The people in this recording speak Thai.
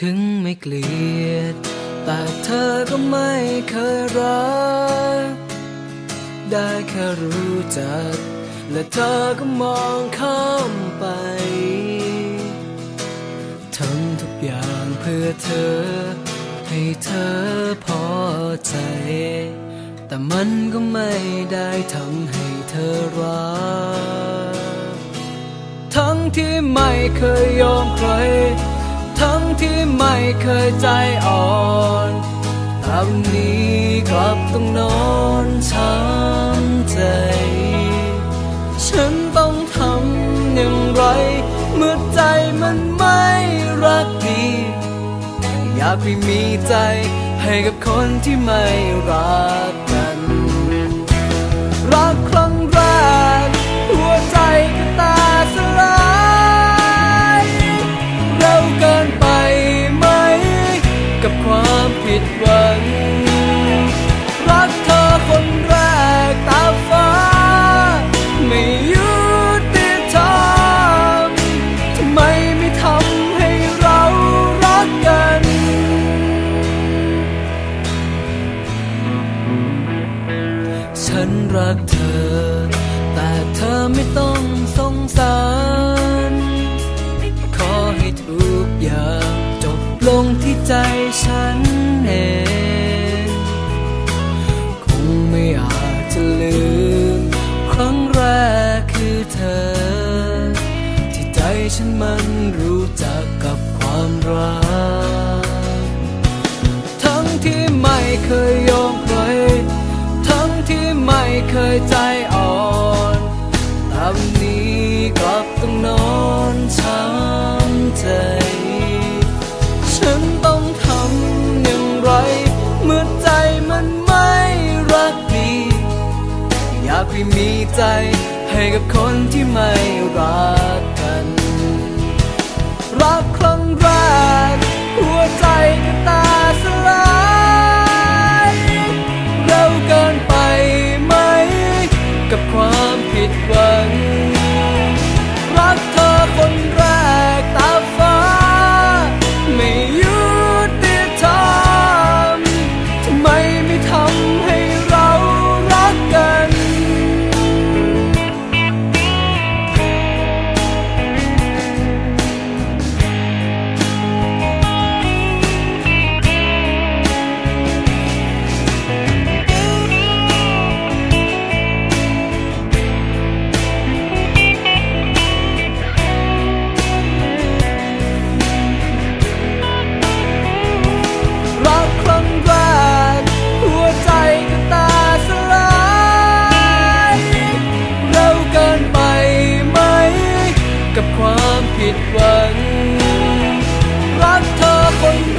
ถึงไม่เกลียด แต่เธอก็ไม่เคยรัก ได้แค่รู้จัก และเธอก็มองข้ามไปทำทุกอย่างเพื่อเธอ ให้เธอพอใจ แต่มันก็ไม่ได้ทำให้เธอรัก ทั้งที่ไม่เคยยอมใคร ทั้งที่ไม่เคยใจอ่อนต่วันนี้กลับต้องนอนช้ำใจ ฉันต้องทำอย่างไร เมื่อใจมันไม่รักดี อยากไปมีใจให้กับคนที่ไม่รัก วามผิดหวังรักเธอคนแรกตาฟ้า ไม่ยุติธรรมทำไมไม่ทำให้เรารักกัน ฉันรักเธอ แต่เธอไม่ต้องสงสารขอให้ทุกอย่างจบลงที่ใจฉัน เองคงไม่อาจจะลืม ครั้งแรกคือเธอ ที่ใจฉันมันรู้จักกับความรัก ทั้งที่ไม่เคยยอมใคร ทั้งที่ไม่เคยใจอ่อนแต่วันนี้กลับต้องนอนช้ำ มีใจ ให้กับคนที่ไม่รักกัน รักครั้งแรกหัวใจก็ตาสลายเร็วเกินไปไหม กับความ con